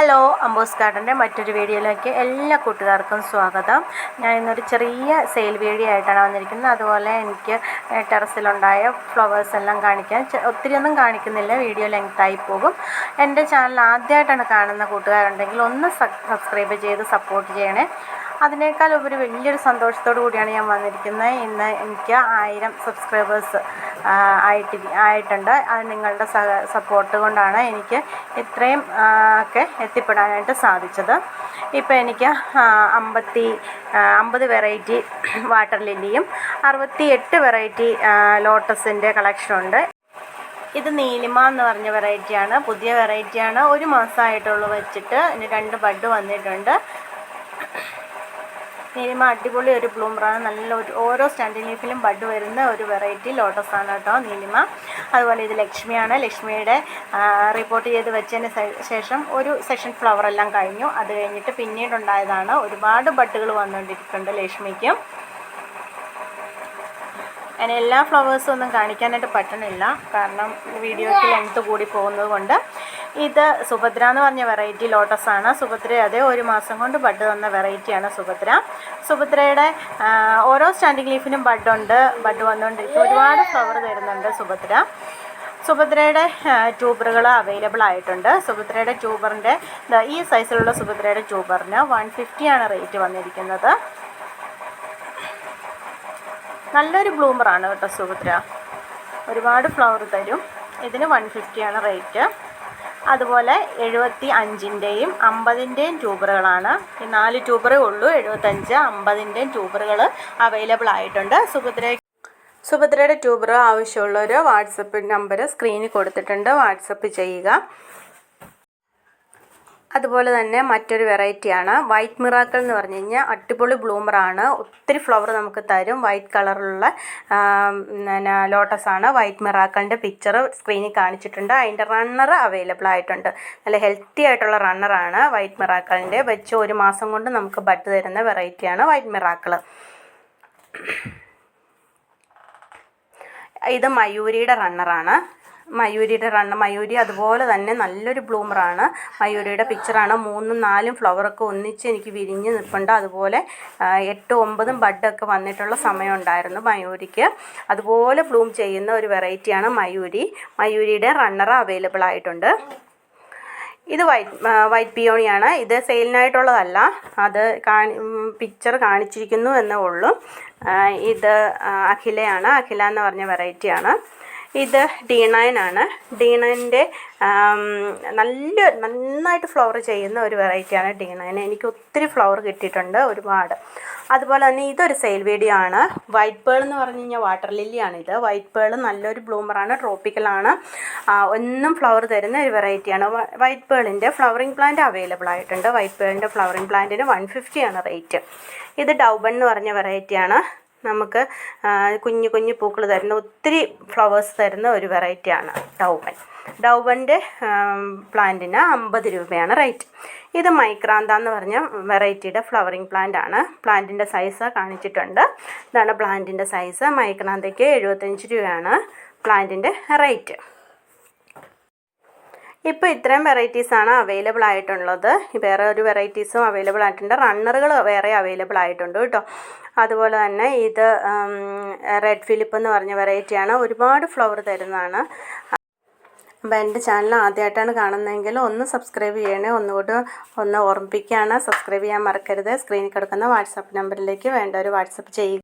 Hello അംബോസ് ഗാർഡന്റെ മറ്റൊരു വീഡിയോയിലേക്ക് എല്ലാ കൂട്ടുകാർക്കും സ്വാഗതം. ഞാൻ ഇന്നൊരു ചെറിയ സെയിൽ വീഡിയോ ആയിട്ടാണ് വന്നിരിക്കുന്നത്. അതുപോലെ എനിക്ക് ടെറസിലുണ്ടായ ഫ്ലവേഴ്സ് എല്ലാം കാണിക്കാൻ ഒത്തിരി ഒന്നും കാണിക്കുന്നില്ല. വീഡിയോ ലെങ്ത്തായി പോകും. എന്റെ ചാനൽ ആദ്യമായിട്ടാണ് കാണുന്ന കൂട്ടുകാരുണ്ടെങ്കിൽ ഒന്ന് സബ്സ്ക്രൈബ് ചെയ്ത് സപ്പോർട്ട് ചെയ്യണേ. അതിനേക്കാൾ ഒരു വലിയൊരു സന്തോഷത്തോടു കൂടിയാണ് ഞാൻ വന്നിരിക്കുന്നത്. ഇന്ന് എനിക്ക് ആയിരം സബ്സ്ക്രൈബേഴ്സ് ആയിട്ട് ആയിട്ടുണ്ട്. അത് നിങ്ങളുടെ സപ്പോർട്ട് കൊണ്ടാണ് എനിക്ക് ഇത്രയും ഒക്കെ എത്തിപ്പെടാനായിട്ട് സാധിച്ചത്. ഇപ്പോൾ എനിക്ക് അമ്പത്തി അമ്പത് വെറൈറ്റി വാട്ടർ ലില്ലിയും അറുപത്തി എട്ട് വെറൈറ്റി ലോട്ടസിന്റെ കളക്ഷനുണ്ട് ഇത് നീലിമ എന്ന് പറഞ്ഞ വെറൈറ്റിയാണ് പുതിയ വെറൈറ്റിയാണ് ഒരു മാസമായിട്ടുള്ളൂ വെച്ചിട്ട് രണ്ട് ബഡ് വന്നിട്ടുണ്ട്. നീലിമ അടിപൊളി ഒരു ബ്ലൂമറാണ് നല്ല ഒരു ഓരോ സ്റ്റാൻഡിങ് ലീഫിലും ബഡ് വരുന്ന ഒരു വെറൈറ്റി ലോട്ടസാണ് കേട്ടോ നീലിമ. അതുപോലെ ഇത് ലക്ഷ്മിയാണ്. ലക്ഷ്മിയുടെ റിപ്പോർട്ട് ചെയ്ത് വെച്ചതിന് ശേഷം ഒരു സെഷൻ ഫ്ലവർ എല്ലാം കഴിഞ്ഞു. അത് കഴിഞ്ഞിട്ട് പിന്നീടുണ്ടായതാണ് ഒരുപാട് ബഡുകൾ വന്നുകൊണ്ടിരിക്കുന്നുണ്ട് ലക്ഷ്മിക്കും. അങ്ങനെ എല്ലാ ഫ്ലവേഴ്സും ഒന്നും കാണിക്കാനായിട്ട് പറ്റണില്ല. കാരണം വീഡിയോയ്ക്ക് ലെങ്ത്ത് കൂടി പോകുന്നത് കൊണ്ട്. ഇത് സുഭദ്ര എന്ന് പറഞ്ഞ വെറൈറ്റി ലോട്ടസ് ആണ്. സുഭദ്ര അതേ ഒരു മാസം കൊണ്ട് ബഡ് തന്ന വെറൈറ്റിയാണ് സുഭദ്ര. സുഭദ്രയുടെ ഓരോ സ്റ്റാൻഡിങ് ലീഫിനും ബഡുണ്ട് ബഡ് വന്നുകൊണ്ടിരിക്കും ഒരുപാട് ഫ്ലവർ തരുന്നുണ്ട് സുഭദ്ര. സുഭദ്രയുടെ ട്യൂബറുകൾ അവൈലബിൾ ആയിട്ടുണ്ട്. സുഭദ്രയുടെ ട്യൂബറിന്റെ ഈ സൈസിലുള്ള സുഭദ്രയുടെ ട്യൂബറിന് വൺ ഫിഫ്റ്റിയാണ് റേറ്റ് വന്നിരിക്കുന്നത്. നല്ലൊരു ബ്ലൂമറാണ് കേട്ടോ സുഭദ്ര. ഒരുപാട് ഫ്ലവർ തരും. ഇതിന് വൺ ഫിഫ്റ്റിയാണ് റേറ്റ് അതുപോലെ എഴുപത്തി അഞ്ചിന്റെയും അമ്പതിന്റെയും ട്യൂബറുകളാണ് ഈ നാല് ട്യൂബറേ ഉള്ളൂ. എഴുപത്തഞ്ച് അമ്പതിന്റെയും ട്യൂബറുകൾ അവൈലബിൾ ആയിട്ടുണ്ട്. സുഭദ്ര സുഭദ്രയുടെ ട്യൂബർ ആവശ്യമുള്ളവർ വാട്സപ്പ് നമ്പർ സ്ക്രീനിൽ കൊടുത്തിട്ടുണ്ട്. വാട്സപ്പ് ചെയ്യുക. അതുപോലെ തന്നെ മറ്റൊരു വെറൈറ്റിയാണ് വൈറ്റ് മിറാക്കൾ എന്ന് പറഞ്ഞു കഴിഞ്ഞാൽ അടിപൊളി ബ്ലൂമറാണ് ഒത്തിരി ഫ്ലവർ നമുക്ക് തരും. വൈറ്റ് കളറുള്ള പിന്നെ ലോട്ടസ് ആണ്. വൈറ്റ് മിറാക്കളിന്റെ പിക്ചർ സ്ക്രീനിൽ കാണിച്ചിട്ടുണ്ട്. അതിന്റെ റണ്ണർ അവൈലബിൾ ആയിട്ടുണ്ട്. നല്ല ഹെൽത്തി ആയിട്ടുള്ള റണ്ണറാണ് വൈറ്റ് മിറാക്കളിന്റെ വെച്ച് ഒരു മാസം കൊണ്ട് നമുക്ക് ബഡ് തരുന്ന വെറൈറ്റിയാണ് വൈറ്റ് മിറാക്കിൾ ഇത് മയൂരിയുടെ റണ്ണറാണ് മയൂരിയുടെ റണ്ണ് മയൂരി അതുപോലെ തന്നെ നല്ലൊരു ബ്ലൂമറാണ് മയൂരിയുടെ പിക്ചറാണ് മൂന്നും നാലും ഫ്ലവറൊക്കെ ഒന്നിച്ച് എനിക്ക് വിരിഞ്ഞ് നിൽപ്പുണ്ട് അതുപോലെ എട്ട് ഒമ്പതും ബഡൊക്കെ വന്നിട്ടുള്ള സമയം ഉണ്ടായിരുന്നു മയൂരിക്ക്. അതുപോലെ ബ്ലൂം ചെയ്യുന്ന ഒരു വെറൈറ്റിയാണ് മയൂരി. മയൂരിയുടെ റണ്ണർ അവൈലബിൾ ആയിട്ടുണ്ട്. ഇത് വൈറ്റ് വൈറ്റ് പിയോണിയാണ് ഇത് സെയിലിനായിട്ടുള്ളതല്ല അത് കാണി പിക്ചർ കാണിച്ചിരിക്കുന്നു എന്നേ ഉള്ളൂ. ഇത് അഖിലയാണ്. അഖില എന്ന് പറഞ്ഞ വെറൈറ്റിയാണ് ഇത് ഡി നയൻ ആണ്. ഡി നയന്റെ നല്ല നന്നായിട്ട് ഫ്ലവർ ചെയ്യുന്ന ഒരു വെറൈറ്റിയാണ് ഡി നയൻ എനിക്ക് ഒത്തിരി ഫ്ലവർ കിട്ടിയിട്ടുണ്ട് ഒരുപാട്. അതുപോലെ തന്നെ ഇതൊരു സെയിൽ വീഡിയോ ആണ്. വൈറ്റ് പേൾ എന്ന് പറഞ്ഞു കഴിഞ്ഞാൽ വാട്ടർ ലില്ലിയാണ് ഇത്. വൈറ്റ് പേൾ നല്ലൊരു ബ്ലൂമറാണ് ട്രോപ്പിക്കലാണ് ഒന്നും ഫ്ലവർ തരുന്ന ഒരു വെറൈറ്റിയാണ് വൈറ്റ് പേളിന്റെ ഫ്ലവറിങ് പ്ലാന്റ് അവൈലബിൾ ആയിട്ടുണ്ട്. വൈറ്റ് പേളിന്റെ ഫ്ലവറിങ് പ്ലാന്റിന് വൺ ഫിഫ്റ്റിയാണ് റേറ്റ് ഇത് ഡൗബൺ എന്ന് പറഞ്ഞ വെറൈറ്റിയാണ് നമുക്ക് കുഞ്ഞു കുഞ്ഞു പൂക്കൾ തരുന്ന ഒത്തിരി ഫ്ലവേഴ്സ് തരുന്ന ഒരു വെറൈറ്റിയാണ് ഡൗബൻ. ഡൗബന്റെ പ്ലാന്റിന് അമ്പത് രൂപയാണ് റേറ്റ്. ഇത് മൈക്രാന്ത എന്ന് പറഞ്ഞ വെറൈറ്റിയുടെ ഫ്ലവറിങ് പ്ലാന്റ് ആണ്. പ്ലാന്റിന്റെ സൈസ് കാണിച്ചിട്ടുണ്ട്. ഇതാണ് പ്ലാന്റിന്റെ സൈസ്. മൈക്രാന്തയ്ക്ക് എഴുപത്തഞ്ച് രൂപയാണ് പ്ലാന്റിന്റെ റേറ്റ്. ഇപ്പോൾ ഇത്രയും വെറൈറ്റീസാണ് അവൈലബിൾ ആയിട്ടുള്ളത്. വേറെ ഒരു വെറൈറ്റീസും അവൈലബിൾ ആയിട്ടുണ്ട്. റണ്ണറുകൾ വേറെ അവൈലബിൾ ആയിട്ടുണ്ട് കേട്ടോ. അതുപോലെ തന്നെ ഇത് റെഡ് ഫിലിപ്പ് എന്ന് പറഞ്ഞ വെറൈറ്റിയാണ് ഒരുപാട് ഫ്ലവർ തരുന്നതാണ്. അപ്പോൾ എന്റെ ചാനൽ ആദ്യമായിട്ടാണ് കാണുന്നതെങ്കിൽ ഒന്ന് സബ്സ്ക്രൈബ് ചെയ്യണേ. ഒന്നുകൂടി ഒന്ന് ഓർമ്മിപ്പിക്കുകയാണ്. സബ്സ്ക്രൈബ് ചെയ്യാൻ മറക്കരുത്. സ്ക്രീനിൽ കിടക്കുന്ന വാട്സാപ്പ് നമ്പറിലേക്ക് വേണ്ട ഒരു വാട്സപ്പ് ചെയ്യുക.